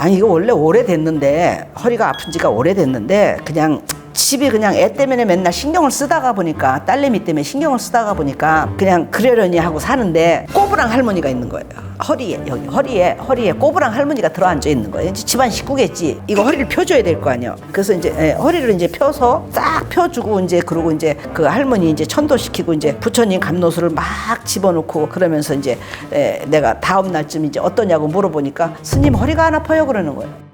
아니 이거 원래 오래됐는데 허리가 아픈 지가 오래됐는데 그냥 집이 그냥 애 때문에 맨날 신경을 쓰다가 보니까 딸내미 때문에 신경을 쓰다가 보니까 그냥 그러려니 하고 사는데 꼬부랑 할머니가 있는 거예요. 허리에 여기 허리에 허리에 꼬부랑 할머니가 들어앉아 있는 거예요. 이제 집안 식구겠지. 이거 허리를 펴줘야 될 거 아니야. 그래서 이제 예, 허리를 이제 펴서 싹 펴주고 이제 그러고 이제 그 할머니 이제 천도시키고 이제 부처님 감노수를 막 집어넣고 그러면서 이제 예, 내가 다음 날쯤 이제 어떠냐고 물어보니까 스님 허리가 안 아파요 그러는 거예요.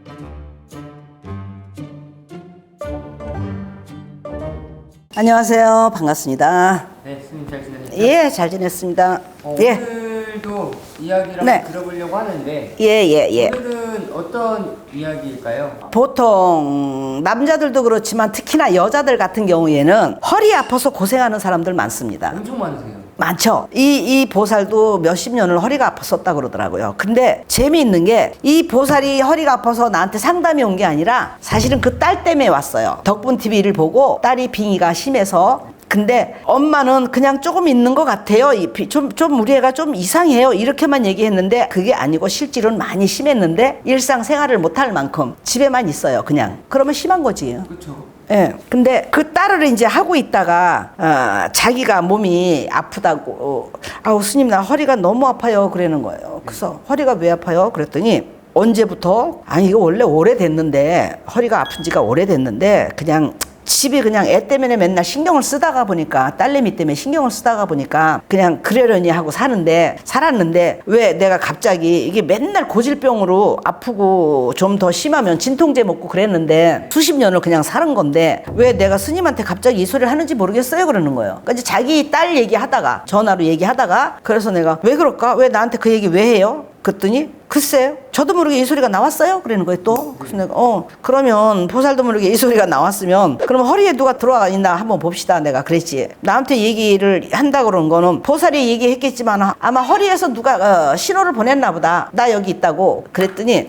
안녕하세요. 반갑습니다. 네, 스님 잘 지내셨죠? 예, 잘 지냈습니다. 어, 예, 오늘도 이야기를 네. 한번 들어보려고 하는데 예, 예, 예. 오늘은 어떤 이야기일까요? 보통 남자들도 그렇지만 특히나 여자들 같은 경우에는 허리 아파서 고생하는 사람들 많습니다. 엄청 많으세요. 많죠. 이, 이 보살도 몇십 년을 허리가 아팠었다 그러더라고요. 근데 재미있는 게 이 보살이 허리가 아파서 나한테 상담이 온 게 아니라 사실은 그 딸 때문에 왔어요. 덕분 TV를 보고 딸이 빙의가 심해서 근데 엄마는 그냥 조금 있는 것 같아요. 좀, 좀 우리 애가 좀 이상해요. 이렇게만 얘기했는데 그게 아니고 실제로는 많이 심했는데 일상생활을 못할 만큼 집에만 있어요. 그냥. 그러면 심한 거지. 그렇죠. 예. 근데 그 딸을 이제 하고 있다가 어, 자기가 몸이 아프다고 어, 아우 스님 나 허리가 너무 아파요 그러는 거예요. 그래서 허리가 왜 아파요? 그랬더니 언제부터 아니 이거 원래 오래됐는데 허리가 아픈 지가 오래됐는데 그냥 집이 그냥 애 때문에 맨날 신경을 쓰다가 보니까 딸내미 때문에 신경을 쓰다가 보니까 그냥 그러려니 하고 사는데 살았는데 왜 내가 갑자기 이게 맨날 고질병으로 아프고 좀 더 심하면 진통제 먹고 그랬는데 수십 년을 그냥 사는 건데 왜 내가 스님한테 갑자기 이 소리를 하는지 모르겠어요 그러는 거예요. 그러니까 자기 딸 얘기하다가 전화로 얘기하다가 그래서 내가 왜 그럴까 왜 나한테 그 얘기 왜 해요? 그랬더니 글쎄요. 저도 모르게 이 소리가 나왔어요. 그러는 거예요, 또. 그래서 내가, 어, 그러면 보살도 모르게 이 소리가 나왔으면, 그럼 허리에 누가 들어와 있나 한번 봅시다. 내가 그랬지. 나한테 얘기를 한다 그런 거는 보살이 얘기했겠지만 아마 허리에서 누가 어, 신호를 보냈나 보다. 나 여기 있다고. 그랬더니,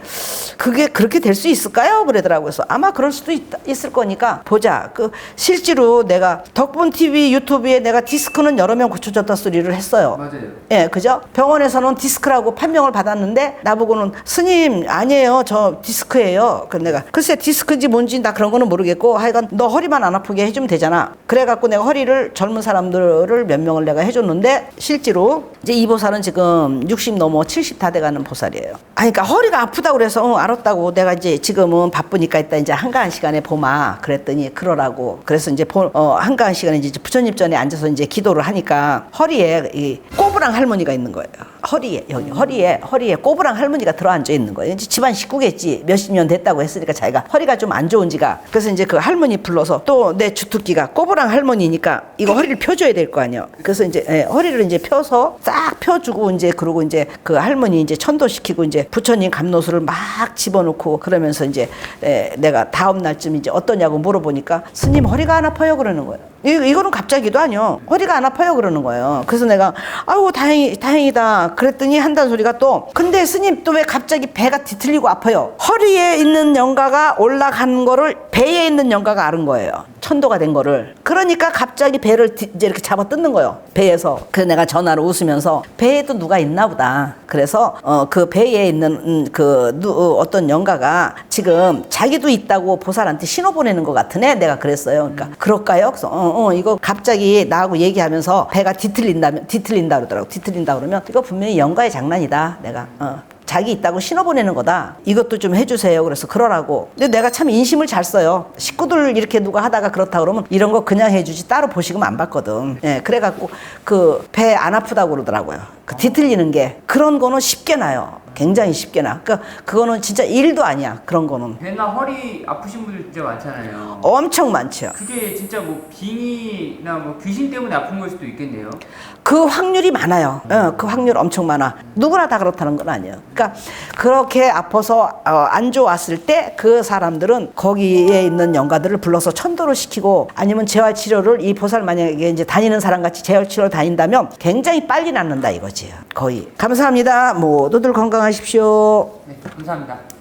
그게 그렇게 될 수 있을까요? 그러더라고요. 그래서 아마 그럴 수도 있, 있을 거니까 보자. 그, 실제로 내가 덕분 TV 유튜브에 내가 디스크는 여러 명 고쳐줬다 소리를 했어요. 맞아요. 예, 그죠? 병원에서는 디스크라고 판명을 받았는데 나보고는 스님 아니에요. 저 디스크예요. 그 내가 글쎄 디스크인지 뭔지 나 그런 거는 모르겠고 하여간 너 허리만 안 아프게 해주면 되잖아. 그래갖고 내가 허리를 젊은 사람들을 몇 명을 내가 해줬는데 실제로 이제 이 보살은 지금 60 넘어 70 다 돼가는 보살이에요. 아니 그러니까 허리가 아프다고 그래서 어, 알았다고 내가 이제 지금은 바쁘니까 이따 이제 한가한 시간에 보마 그랬더니 그러라고 그래서 이제 보, 어, 한가한 시간에 이제 부처님 전에 앉아서 이제 기도를 하니까 허리에 이 꼬부랑 할머니가 있는 거예요. 허리에 여기 허리에 허리에 꼬부랑 할머니가 들어앉아 있는 거예요. 이제 집안 식구겠지. 몇십 년 됐다고 했으니까 자기가 허리가 좀 안 좋은지가 그래서 이제 그 할머니 불러서 또 내 주특기가 꼬부랑 할머니니까 이거 허리를 펴줘야 될 거 아니에요. 그래서 이제 예, 허리를 이제 펴서 싹 펴주고 이제 그러고 이제 그 할머니 이제 천도시키고 이제 부처님 감노수를 막 집어넣고 그러면서 이제 예, 내가 다음 날쯤 이제 어떠냐고 물어보니까 스님 허리가 안 아파요 그러는 거예요. 이, 이거는 갑자기도 아니요. 허리가 안 아파요 그러는 거예요. 그래서 내가 아유 다행이 다행이다. 그랬더니 한다는 소리가 또 근데 스님 또 왜 갑자기 배가 뒤틀리고 아파요? 허리에 있는 영가가 올라간 거를 배에 있는 영가가 아는 거예요. 천도가 된 거를. 그러니까 갑자기 배를 뒤- 이제 이렇게 잡아 뜯는 거예요. 배에서. 그래서 내가 전화로 웃으면서 배에도 누가 있나 보다. 그래서 어, 그 배에 있는 음, 그 누, 어, 어떤 영가가 지금 자기도 있다고 보살한테 신호 보내는 것 같으네. 내가 그랬어요. 그러니까 그럴까요? 그래서 어, 어, 이거 갑자기 나하고 얘기하면서 배가 뒤틀린다면 뒤틀린다 그러더라고. 뒤틀린다 그러면 이거 분명히 영가의 장난이다. 내가 어. 자기 있다고 신호 보내는 거다. 이것도 좀 해주세요. 그래서 그러라고. 근데 내가 참 인심을 잘 써요. 식구들 이렇게 누가 하다가 그렇다 그러면 이런 거 그냥 해주지 따로 보시면 안 받거든. 예, 그래갖고 그 배 안 아프다고 그러더라고요. 그 뒤틀리는 게 그런 거는 쉽게 나요. 굉장히 쉽게 나. 그러니까 그거는 진짜 일도 아니야. 그런 거는 배나 허리 아프신 분들 진짜 많잖아요. 엄청 많죠. 그게 진짜 뭐 빙이나 뭐 귀신 때문에 아픈 걸 수도 있겠네요. 그 확률이 많아요. 어, 그 확률 엄청 많아. 누구나 다 그렇다는 건 아니에요. 그러니까 그렇게 아파서 어, 안 좋았을 때 그 사람들은 거기에 있는 영가들을 불러서 천도를 시키고 아니면 재활 치료를 이 보살 만약에 이제 다니는 사람 같이 재활 치료 다닌다면 굉장히 빨리 낫는다 이거지. 거의. 감사합니다. 모두들 건강 하십시오. 네, 감사합니다.